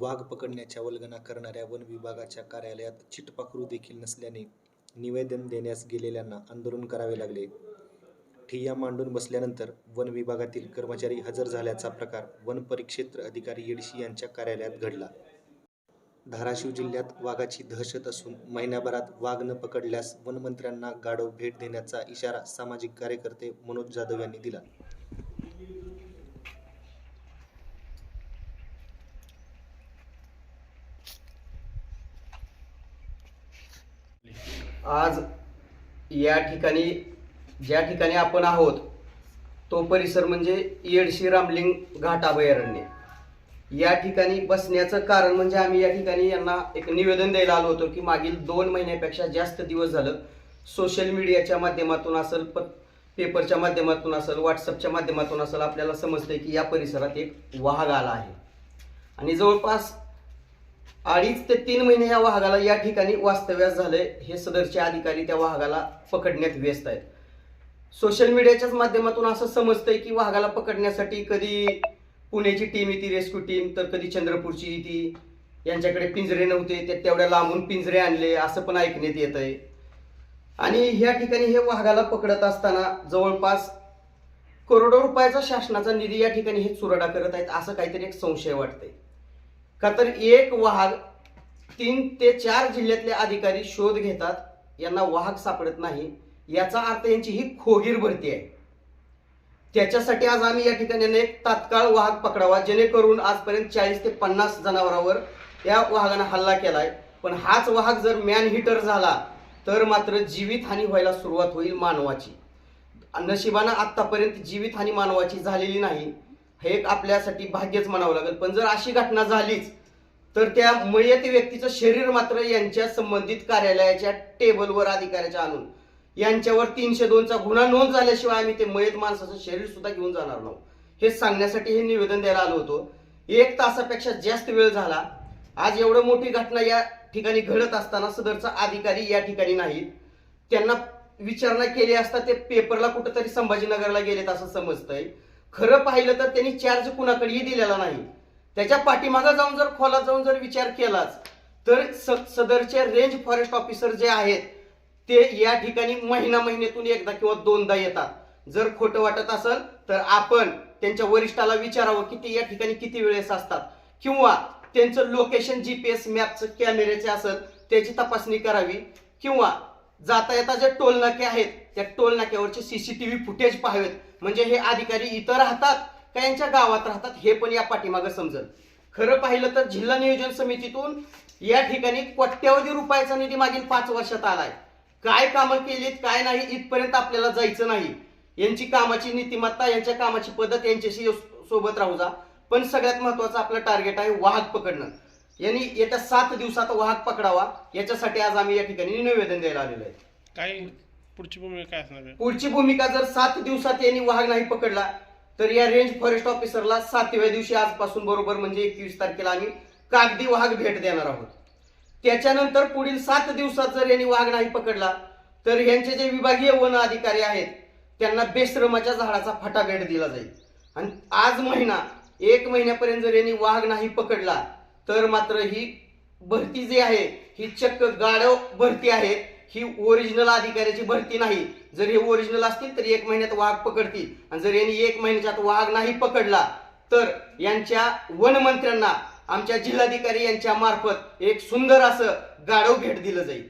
वाघ पकडण्याच्या वल्गना करणाऱ्या वन विभागाच्या कार्यालयात चिटपाखरू देखील नसल्याने निवेदन देण्यास गेलेल्यांना आंदोलन करावे लागले. ठिय्या मांडून बसल्यानंतर वन विभागातील कर्मचारी हजर झाल्याचा प्रकार वन परिक्षेत्र अधिकारी येडशी यांच्या कार्यालयात घडला. धाराशिव जिल्ह्यात वाघाची दहशत असून महिन्याभरात वाघ न पकडल्यास वनमंत्र्यांना गाढव भेट देण्याचा इशारा सामाजिक कार्यकर्ते मनोज जाधव यांनी दिला. आज या ठिकाणी ज्या ठिकाणी आपण आहोत तो परिसर म्हणजे येडशी रामलिंग घाट अभयारण्य. या ठिकाणी बसण्याचं कारण म्हणजे आम्ही या ठिकाणी यांना एक निवेदन द्यायला आलो होतो की मागील दोन महिन्यापेक्षा जास्त दिवस झालं सोशल मीडियाच्या माध्यमातून असेल प पेपरच्या माध्यमातून असेल व्हॉट्सअपच्या माध्यमातून असेल आपल्याला समजतंय की या परिसरात एक वाघ आला आहे. आणि जवळपास अडीच ते तीन महिने या वाघाला या ठिकाणी वास्तव्यास झालंय. हे सदरचे अधिकारी त्या वाघाला पकडण्यात व्यस्त आहेत. सोशल मीडियाच्याच माध्यमातून असं समजतंय की वाघाला पकडण्यासाठी कधी पुण्याची टीम येते रेस्क्यू टीम तर कधी चंद्रपूरची येते. यांच्याकडे पिंजरे नव्हते ते तेवढ्या लांबून पिंजरे आणले असं पण ऐकण्यात येत आहे आणि ह्या ठिकाणी हे वाघाला पकडत असताना जवळपास करोडो रुपयाचा शासनाचा निधी या ठिकाणी हे चुराडा करत आहेत असं काहीतरी एक संशय वाटतंय. का तर एक वाघ तीन ते चार जिल्ह्यातले अधिकारी शोध घेतात यांना वाहक सापडत नाही. याचा अर्थ यांची ही खोगीर भरती आहे. त्याच्यासाठी आज आम्ही या ठिकाणी एक तात्काळ वाहक पकडावा जेणेकरून आजपर्यंत चाळीस ते पन्नास जनावरांवर या वाहनानं हल्ला केलाय. पण हाच वाहक जर मॅन हिटर झाला तर मात्र जीवितहानी व्हायला सुरुवात होईल मानवाची. नशिबानं आतापर्यंत जीवितहानी मानवाची झालेली नाही. हे एक आपल्यासाठी भाग्यच म्हणावं लागेल. पण जर अशी घटना झालीच तर त्या मयत व्यक्तीचं शरीर मात्र यांच्या संबंधित कार्यालयाच्या टेबलवर अधिकाऱ्याच्या आणून यांच्यावर तीनशे दोनचा गुन्हा नोंद झाल्याशिवाय आम्ही ते मयत माणसाचं शरीर सुद्धा घेऊन जाणार नाही. हे सांगण्यासाठी हे निवेदन द्यायला आलो होतो. एक तासापेक्षा जास्त वेळ झाला. आज एवढं मोठी घटना या ठिकाणी घडत असताना सदरचा अधिकारी या ठिकाणी नाहीत. त्यांना विचारणा केली असता ते पेपरला कुठंतरी संभाजीनगरला गेलेत असं समजतंय. खरं पाहिलं तर त्यांनी चार्ज कुणाकडेही दिलेला नाही. त्याच्या पाठीमागं जाऊन जर खोलात जाऊन जर विचार केलाच तर स- सदरचे रेंज फॉरेस्ट ऑफिसर जे आहेत ते या ठिकाणी महिना महिन्यातून एकदा किंवा दोनदा येतात. जर खोटं वाटत असेल तर आपण त्यांच्या वरिष्ठाला विचारावं की ते या ठिकाणी किती वेळेस असतात. किंवा त्यांचं लोकेशन जीपीएस मॅपचं कॅमेऱ्याचे असेल त्याची तपासणी करावी. किंवा जाता येता जे टोल नाके आहेत त्या टोल नाक्यावरचे सीसीटीव्ही फुटेज पाहावेत. म्हणजे हे अधिकारी इथं राहतात का यांच्या गावात राहतात हे पण या पाठीमागं समजल. खरं पाहिलं तर जिल्हा नियोजन समितीतून या ठिकाणी कोट्यावधी रुपयाचा निधी मागील पाच वर्षात आलाय. काय कामं केलीत काय नाही इथपर्यंत आपल्याला जायचं नाही. यांची कामाची नीतिमत्ता यांच्या कामाची पद्धत यांच्याशी सोबत राहू जा. पण सगळ्यात महत्वाचं आपलं टार्गेट आहे वाहक पकडणं. यांनी येत्या सात दिवसात वाहक पकडावा. याच्यासाठी आज आम्ही या ठिकाणी निवेदन द्यायला आलेलो आहे. काय? पुढची भूमिका काय असणार आहे? पुढची भूमिका जर सात दिवसात यांनी वाघ नाही पकडला तर या रेंज फॉरेस्ट ऑफिसरला सातव्या दिवशी आजपासून बरोबर म्हणजे एकवीस तारखेला आम्ही कागदी वाघ भेट देणार आहोत. त्याच्यानंतर पुढील सात दिवसात जर यांनी वाघ नाही पकडला तर यांचे जे विभागीय वन अधिकारी आहेत त्यांना बेश्रमाच्या झाडाचा फटा भेट दिला जाईल. आणि आज महिना एक महिन्यापर्यंत जर यांनी वाघ नाही पकडला तर मात्र ही भरती जी आहे ही चक्क गाढव भरती आहे. ही ओरिजिनल अधिकाऱ्याची भरती नाही. जर हे ओरिजिनल असतील तर एक महिन्यात वाघ पकडतील. आणि जर यांनी एक महिन्याच्यात वाघ नाही पकडला तर यांच्या वनमंत्र्यांना आमच्या जिल्हाधिकारी यांच्या मार्फत एक सुंदर असं गाढव भेट दिलं जाईल.